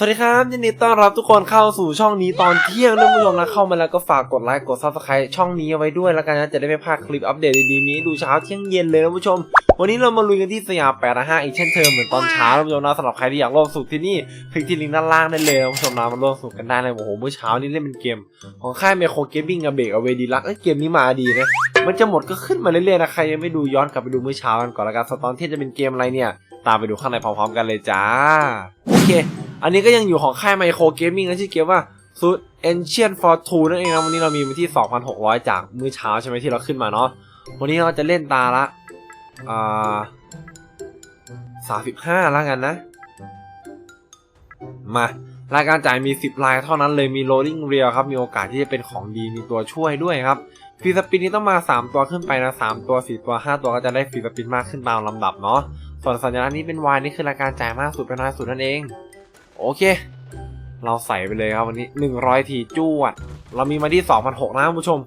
สวัสดีครับยินดีต้อนรับทุกคนเข้าสู่ช่องนี้ตอนเที่ยงนะคุณผู้ชมนะเข้ามาแล้วก็ฝากกดไลค์กดซับสไครต์ช่องนี้เอาไว้ด้วยแล้วกันนะจะได้ไม่พลาดคลิปอัปเดตดีๆนี้ดูเช้าเที่ยงเย็นเลยนะคุณผู้ชม วันนี้เรามาลุยกันที่สยาม85อีกเช่นเดิมเหมือนตอนเช้านะคุณผู้ชมนะสำหรับใครที่อยากร่วมสนุกที่นี่คลิกที่ลิงก์ด้านล่างได้เลยนะคุณผู้ชมนะมาร่วมสนุกกันได้เลยโอ้โหเมื่อเช้านี่เล่นเป็นเกม ของค่ายเมโครเกมมิ่งกับเบรกเอาเวดีลักเอ้ยเกมนี้มาดีนะมันจะหมดก็ขึ้นมาเรื่อยๆนะใครยังไม่ดูย้อนกลับไปดูเมื่อเช้ากันก่อนละกันสตอนเที่ยงจะเป็นเกมอะไรเนี่ยตามไปดูข้างในพร้อมๆ กันเลยจ้าโอเค อันนี้ก็ยังอยู่ของค่ายไมโครเกมมิ่งนะชื่อเกมว่า s u i Ancient for Two นั่นเองนะวันนี้เรามีมาที่ 2,600 จากมื้อเช้าใช่ไหมที่เราขึ้นมาเนาะวันนี้เราจะเล่นตาละอ่า35แล้วกันนะ มารายการจ่ายมี 10 ลายเท่านั้นเลยมี rolling reel ครับ มีโอกาสที่จะเป็นของดีมีตัวช่วยด้วยครับฟรีสปินนี้ต้องมา 3 ตัวขึ้นไปนะ 3 ตัว 4 ตัว 5 ตัวก็จะได้ฟรีสปินมากขึ้นตามลำดับเนาะส่วนสัญลักษณ์นี้เป็น Y นี่คือรายการจ่ายมากสุดเป็นน้อยสุดนั่นเอง โอเค เราใส่ไปเลยครับวันนี้ 100 ทีจ้วดเรามีมาที่2,600นะคุณผู้ชม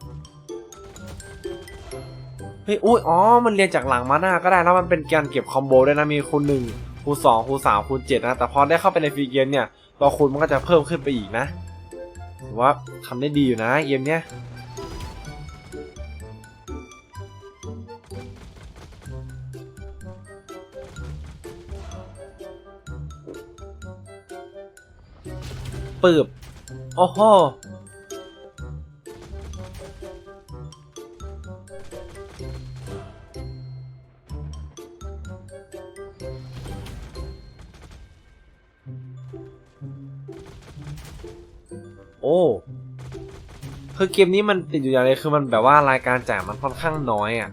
เฮ้ย อุ้ย อ๋อ มันเรียนจากหลังมาหน้าก็ได้แล้วมันเป็นการเก็บคอมโบด้วยนะ มีคูณ1คูณ2คูณ3คูณ7นะ แต่พอได้เข้าไปในฟรีเกมเนี่ย ตัวคูณมันก็จะเพิ่มขึ้นไปอีกนะถือว่าทำได้ดีอยู่นะเกมเนี้ย ปืบโอ้โหโอ้คือเกมนี้มันติดอยู่อย่างไรคือมันแบบว่ารายการจ่ายมันค่อนข้างน้อยอะ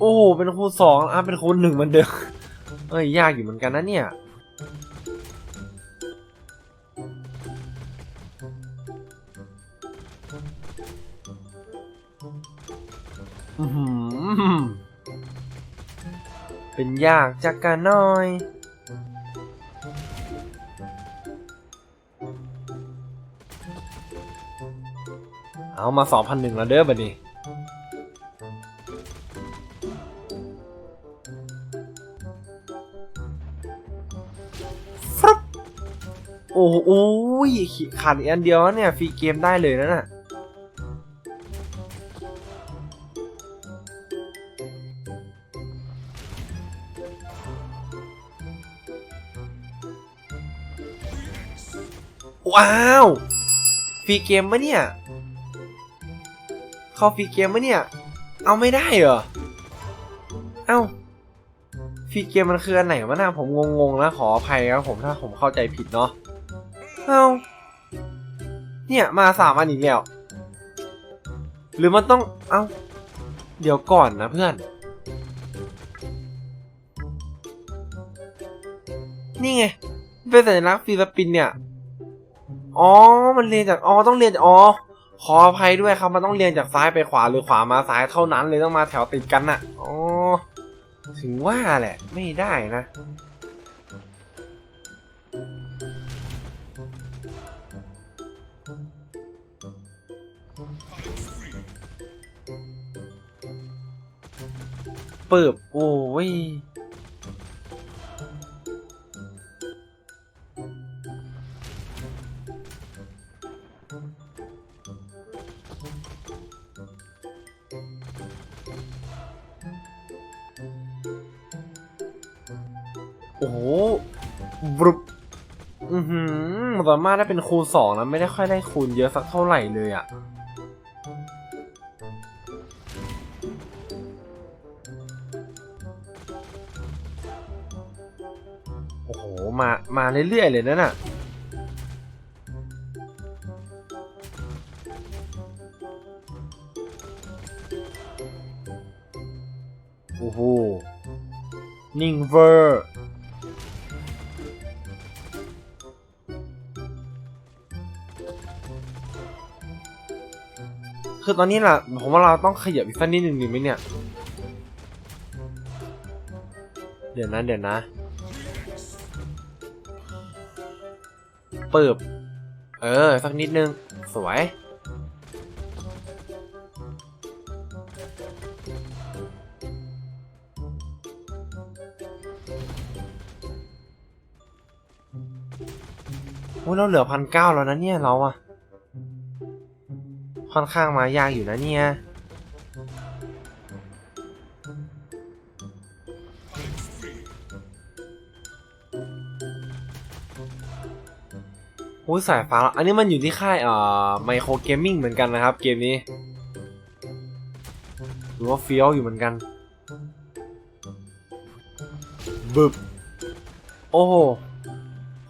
โอ้โหเป็นคูณสองอะเป็นคูณหนึ่งเหมันเดิมเอ้ยยากอยู่เหมือนกันนะเนี่ยเป็นยากจากการน้อย เอามา 2,001แล้วเด้อบัดนี้ฟรึบโอ้โหโอ้ยขาดอีกอันเดียวแล้วเนี่ยฟรีเกมได้เลยนะน่ะว้าว ฟรีเกมปะเนี่ย เข้าฟรีเกมปะเนี่ย เอาไม่ได้เหรอ เอ้าฟรีเกมมันคืออันไหนวะนะผมงงๆแล้วขออภัยครับผมถ้าผมเข้าใจผิดเนาะ เอ้า เนี่ยมาสามอันอีกแล้ว หรือมันต้อง เอ้า เดี๋ยวก่อนนะเพื่อน นี่ไง เป็นสัญลักษณ์ฟิลิปปินเนี่ย อ๋อ มันเรียนจาก อ๋อ ต้องเรียนจากอ๋อ ขออภัยด้วยครับมันต้องเรียนจากซ้ายไปขวาหรือขวามาซ้ายเท่านั้นเลยต้องมาแถวติดกันน่ะอ๋อถึงว่าแหละไม่ได้นะ เปิบโอ้ย โอ้โหบรุบอือหือสามารถได้เป็นคูณสองนะไม่ได้ค่อยได้คูณเยอะสักเท่าไหร่เลยอะ่ะโอ้โห มา มาเรื่อยๆเลยนั่นน่ะ โอ้โห นิ่งเวอร์ คือตอนนี้ล่ะผมว่าเราต้องขยับอีกสักนิดหนึ่งดีไหมเนี่ย เดี๋ยวนะเดี๋ยวนะ เปิบ เออ สักนิดนึง สวย โอ้เราเหลือพันเก้าแล้วนะเนี่ยเราอะ ค่อนข้างมายากอยู่นะเนี่ย โอ้สายฟ้า อันนี้มันอยู่ที่ค่ายเอ่อไมโครเกมมิ่งเหมือนกันนะครับ เกมนี้หรือว่าเฟี้ยวอยู่เหมือนกัน บึบ โอ้โห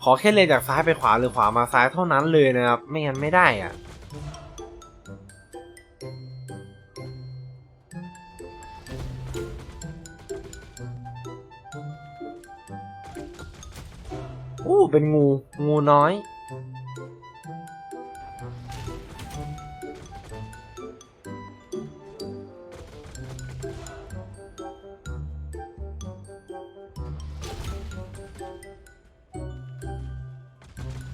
ขอแค่เลนจากซ้ายไปขวาหรือขวามาซ้ายเท่านั้นเลยนะครับ ไม่งั้นไม่ได้อะ อู้เป็นงู งูน้อย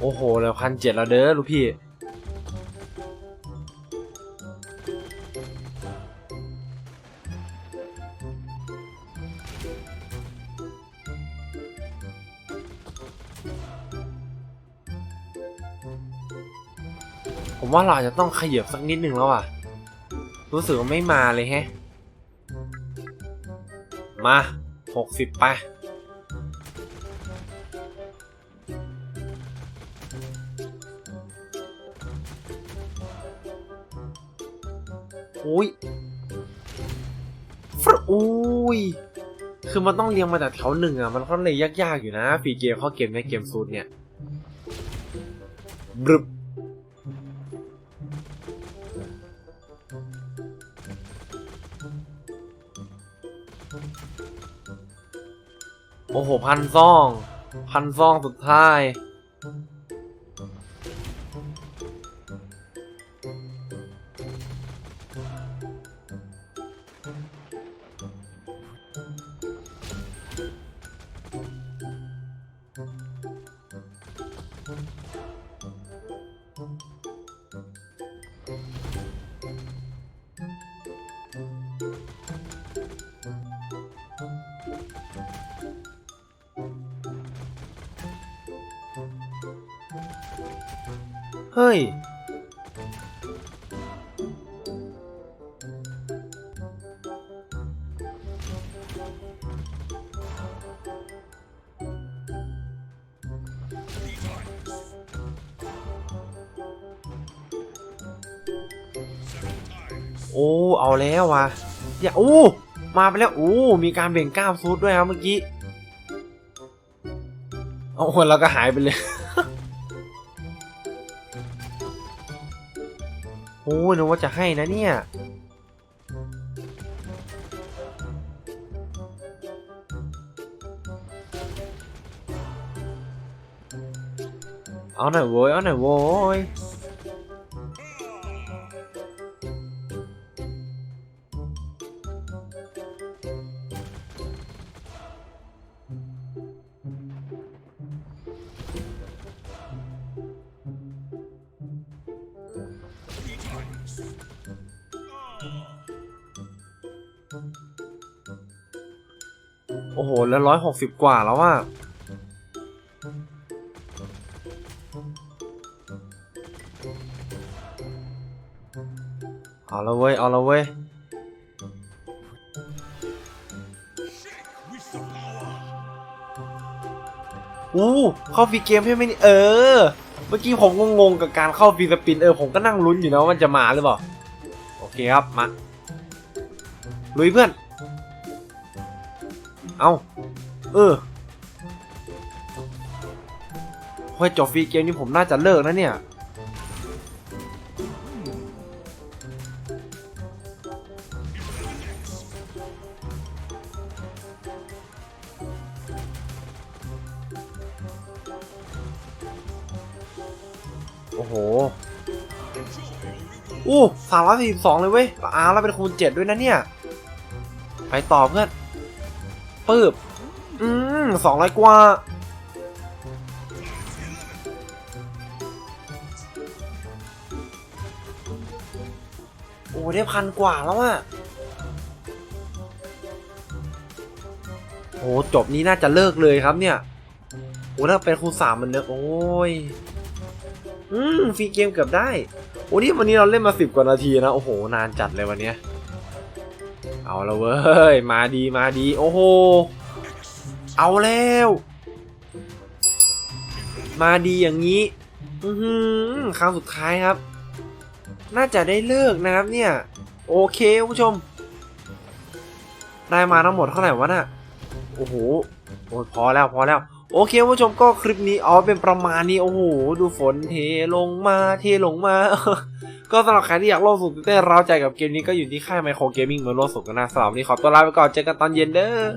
โอ้โห แล้วพันเจ็ดแล้วเด้อลูกพี่ ผมว่าเราอาจจะต้องขยับสักนิดหนึ่งแล้วอะ รู้สึกว่าไม่มาเลยแฮะ มาหกสิบไปอุ้ยฟรอุ้ย คือมันต้องเรียงมาจากแถวหนึ่งอะ มันก็เลยยากๆอยู่นะฟรีเกมเข้าเกมในเกมซูดเนี่ย บรึบ โอ้โหพันซอง พันซองสุดท้าย เฮ้ย โอ้ เอาแล้ววะอย่าโอ้ มาไปแล้ว โอ้ มีการเบ่งกล้ามซูดด้วยครับเมื่อกี้โอ้โหแล้วก็หายไปเลย โอ้นึกว่าจะให้นะเนี่ย เอาหน่อยโว้ย เอาหน่อยโว้ย โอ้โห แล้วร้อยหกสิบกว่าแล้วว่าเอาละเว้ย เอาละเว้ย อู้เข้าฟรีเกมใช่ไหมนี่ เออ เมื่อกี้ผมก็งงกับการเข้าฟรีสปิน เออ ผมก็นั่งลุ้นอยู่นะว่ามันจะมาหรือเปล่า โอเคครับ มา ลุยเพื่อน เอาเออพอจบฟรีเกมนี้ผมน่าจะเลิกนะเนี่ย โอ้โหอู้สามร้อยสี่สิบสองเลยเว้ยอ้าวแล้วเป็นคูณเจ็ดด้วยนะเนี่ย ไปต่อเพื่อนปืบอืมสองร้อยกว่า โอ้ได้พันกว่าแล้วอะโอ้จบนี้น่าจะเลิกเลยครับเนี่ย โอ้ถ้าเป็นคูณสามมันเลิกโอ้ย อืมฟรีเกมเกือบได้ โอ้นี่วันนี้เราเล่นมาสิบกว่านาทีนะ โอ้โห นานจัดเลยวันเนี้ย เอาละเว้ย มาดีมาดี โอ้โห เอาแล้ว มาดีอย่างนี้ อือหือครั้งสุดท้ายครับ น่าจะได้เลิกนะครับเนี่ย โอเคคุณผู้ชม ได้มาทั้งหมดเท่าไหร่วะน่ะ โอ้โห โอ้พอแล้วพอแล้ว โอเคผู้ชมก็คลิปนี้เอาเป็นประมาณนี้โอ้โหดูฝนเทลงมาเทลงมา ก็สำหรับใครที่อยากโลกสุดเต้นร้าวใจกับเกมนี้ก็อยู่ที่ค่ายไมโครเกมมิ่งเมืองโลกสุดกันนะสำหรับวันนี้ขอตัวลาไปก่อนเจอกันตอนเย็นเด้อ